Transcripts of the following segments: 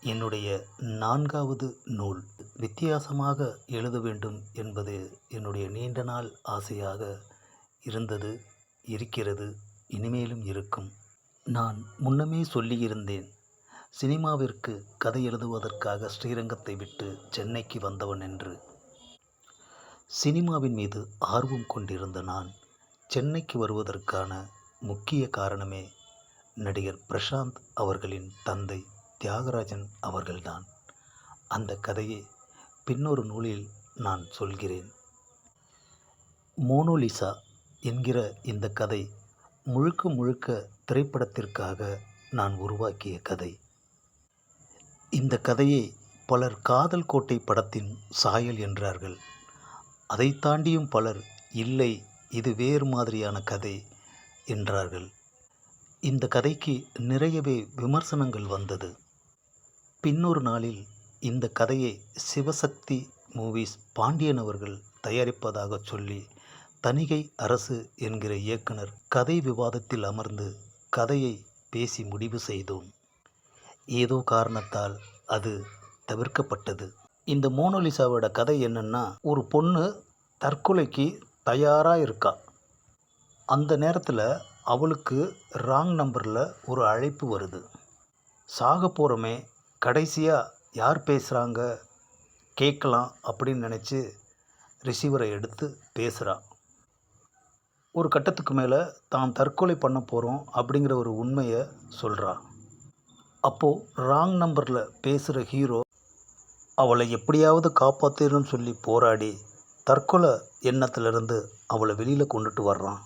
என்னுடைய நான்காவது நூல் வித்தியாசமாக எழுத வேண்டும் என்பது என்னுடைய நீண்ட நாள் ஆசையாக இருந்தது இருக்கிறது இனிமேலும் இருக்கும். நான் முன்னமே சொல்லியிருந்தேன் சினிமாவிற்கு கதை எழுதுவதற்காக ஸ்ரீரங்கத்தை விட்டு சென்னைக்கு வந்தவன் என்று. சினிமாவின் மீது ஆர்வம் கொண்டிருந்த நான் சென்னைக்கு வருவதற்கான முக்கிய காரணமே நடிகர் பிரசாந்த் அவர்களின் தந்தை. தியாகராஜன் அவர்கள்தான். அந்த கதையை பின்னொரு நூலில் நான் சொல்கிறேன். மோனோலிசா என்கிற இந்த கதை முழுக்க முழுக்க திரைப்படத்திற்காக நான் உருவாக்கிய கதை. இந்த கதையை பலர் காதல் கோட்டை படத்தின் சாயல் என்றார்கள். அதை தாண்டியும் பலர் இல்லை இது வேறு மாதிரியான கதை என்றார்கள். இந்த கதைக்கு நிறையவே விமர்சனங்கள் வந்தது. பின்னொரு நாளில் இந்த கதையை சிவசக்தி மூவிஸ் பாண்டியன் அவர்கள் தயாரிப்பதாக சொல்லி தணிகை அரசு என்கிற இயக்குனர் கதை விவாதத்தில் அமர்ந்து கதையை பேசி முடிவு செய்தோம். ஏதோ காரணத்தால் அது தவிர்க்கப்பட்டது. இந்த மோனோலிசாவோட கதை என்னென்னா ஒரு பொண்ணு தற்கொலைக்கு தயாராக இருக்கா. அந்த நேரத்தில் அவளுக்கு ராங் நம்பரில் ஒரு அழைப்பு வருது. சாக போகிறோமே கடைசியாக யார் பேசுகிறாங்க கேட்கலாம் அப்படின்னு நினச்சி ரிசீவரை எடுத்து பேசுகிறான் ஒரு கட்டத்துக்கு மேலே தான் தற்கொலை பண்ண போகிறோம் அப்படிங்கிற ஒரு உண்மையை சொல்கிறான் அப்போது ராங் நம்பரில் பேசுகிற ஹீரோ அவளை எப்படியாவது காப்பாற்றிடணும்னு சொல்லி போராடி தற்கொலை எண்ணத்திலிருந்து அவளை வெளியில் கொண்டுட்டு வர்றான்.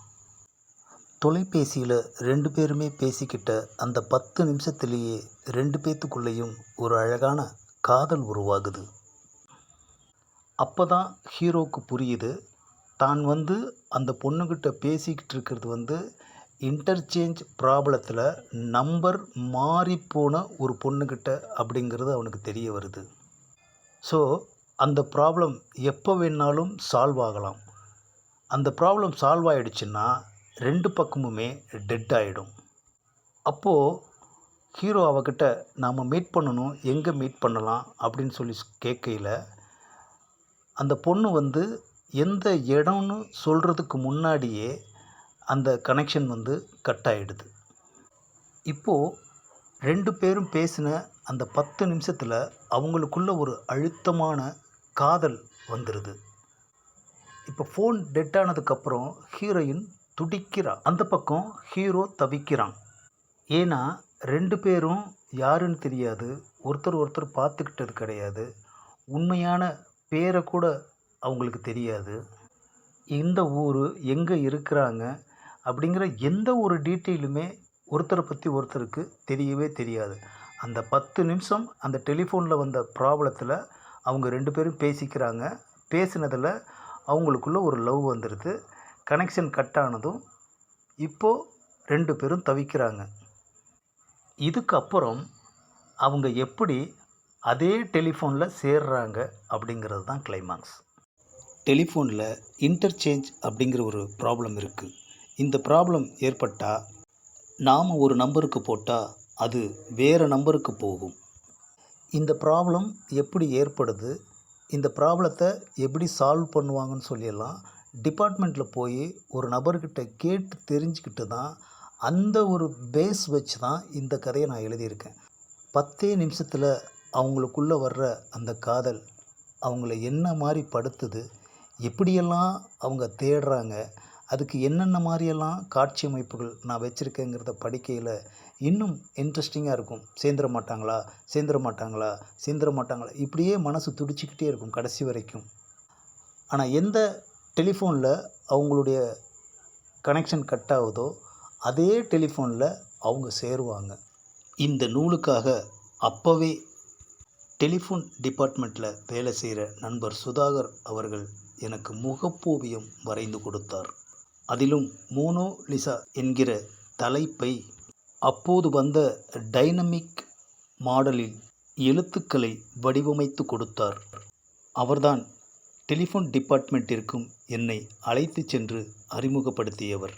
தொலைபேசியில் ரெண்டு பேருமே பேசிக்கிட்ட அந்த பத்து நிமிஷத்துலேயே ரெண்டு பேத்துக்குள்ளேயும் ஒரு அழகான காதல் உருவாகுது. அப்போ தான் ஹீரோவுக்கு புரியுது தான் வந்து அந்த பொண்ணுக்கிட்ட பேசிக்கிட்டு இருக்கிறது வந்து இன்டர்சேஞ்ச் ப்ராப்ளத்தில் நம்பர் மாறிப்போன ஒரு பொண்ணுக்கிட்ட அப்படிங்கிறது அவனுக்கு தெரிய வருது. ஸோ அந்த ப்ராப்ளம் எப்போ வேணாலும் சால்வ் ஆகலாம். அந்த ப்ராப்ளம் சால்வ் ஆகிடுச்சுன்னா ரெண்டு பக்கமுமே டெட் ஆகிடும் அப்போது ஹீரோ அவகிட்ட நாம் மீட் பண்ணணும் எங்கே மீட் பண்ணலாம் அப்படின்னு சொல்லி கேட்கையில் அந்த பொண்ணு வந்து எந்த இடம்னு சொல்கிறதுக்கு முன்னாடியே அந்த கனெக்ஷன் வந்து கட் ஆகிடுது இப்போது ரெண்டு பேரும் பேசின அந்த பத்து நிமிஷத்தில் அவங்களுக்குள்ள ஒரு அழுத்தமான காதல் வந்துடுது இப்போ ஃபோன் டெட் ஆனதுக்கப்புறம் ஹீரோயின் துடிக்கிறான். அந்த பக்கம் ஹீரோ தவிக்கிறான். ஏன்னா ரெண்டு பேரும் யாருன்னு தெரியாது. ஒருத்தர் ஒருத்தர் பார்த்துக்கிட்டது கிடையாது. உண்மையான பேரை கூட அவங்களுக்கு தெரியாது. இந்த ஊர் எங்கே இருக்கிறாங்க அப்படிங்கிற எந்த ஒரு டீட்டெயிலுமே ஒருத்தரை பற்றி ஒருத்தருக்கு தெரியவே தெரியாது. அந்த பத்து நிமிஷம் அந்த டெலிஃபோனில் வந்த ப்ராப்ளத்தில் அவங்க ரெண்டு பேரும் பேசிக்கிறாங்க. பேசினதில் அவங்களுக்குள்ள ஒரு லவ் வந்துடுது கனெக்ஷன் கட் ஆனதும் இப்போது ரெண்டு பேரும் தவிக்கிறாங்க. இதுக்கப்புறம் அவங்க எப்படி அதே டெலிஃபோனில் சேர்றாங்க அப்படிங்கிறது தான் கிளைமாக்ஸ் டெலிஃபோனில் இன்டர்சேஞ்ச் அப்படிங்கிற ஒரு ப்ராப்ளம் இருக்குது இந்த ப்ராப்ளம் ஏற்பட்டால் நாம் ஒரு நம்பருக்கு போட்டால் அது வேறு நம்பருக்கு போகும். இந்த ப்ராப்ளம் எப்படி ஏற்படுது? இந்த ப்ராப்ளத்தை எப்படி சால்வ் பண்ணுவாங்கன்னு சொல்லியெல்லாம் டிபார்ட்மெண்ட்டில் போய் ஒரு நபர்கிட்ட கேட்டு தெரிஞ்சுக்கிட்டு தான் அந்த ஒரு பேஸ் வச்சு தான் இந்த கதையை நான் எழுதியிருக்கேன். பத்தே நிமிஷத்தில் அவங்களுக்குள்ளே வர்ற அந்த காதல் அவங்கள என்ன மாதிரி படுத்துது எப்படியெல்லாம் அவங்க தேடுறாங்க அதுக்கு என்னென்ன மாதிரியெல்லாம் காட்சி அமைப்புகள் நான் வச்சுருக்கேங்கிறத படிக்கையில் இன்னும் இன்ட்ரெஸ்டிங்காக இருக்கும். சேர்ந்துட மாட்டாங்களா சேர்ந்துட மாட்டாங்களா சேர்ந்துட மாட்டாங்களா இப்படியே மனசு துடிச்சிக்கிட்டே இருக்கும் கடைசி வரைக்கும். ஆனால் எந்த டெலிஃபோனில் அவங்களுடைய கனெக்ஷன் கட் ஆகுதோ அதே டெலிஃபோனில் அவங்க சேருவாங்க. இந்த நூலுக்காக அப்போவே டெலிஃபோன் டிபார்ட்மெண்ட்டில் வேலை செய்கிற நண்பர் சுதாகர் அவர்கள் எனக்கு முகப்போவியம் வரைந்து கொடுத்தார். அதிலும் மோனோலிசா என்கிற தலைப்பை அப்போது வந்த டைனமிக் மாடலில் எழுத்துக்களை வடிவமைத்து கொடுத்தார். அவர்தான் டெலிஃபோன் டிபார்ட்மெண்ட்டிற்கும் என்னை அழைத்துச் சென்று அறிமுகப்படுத்தியவர்.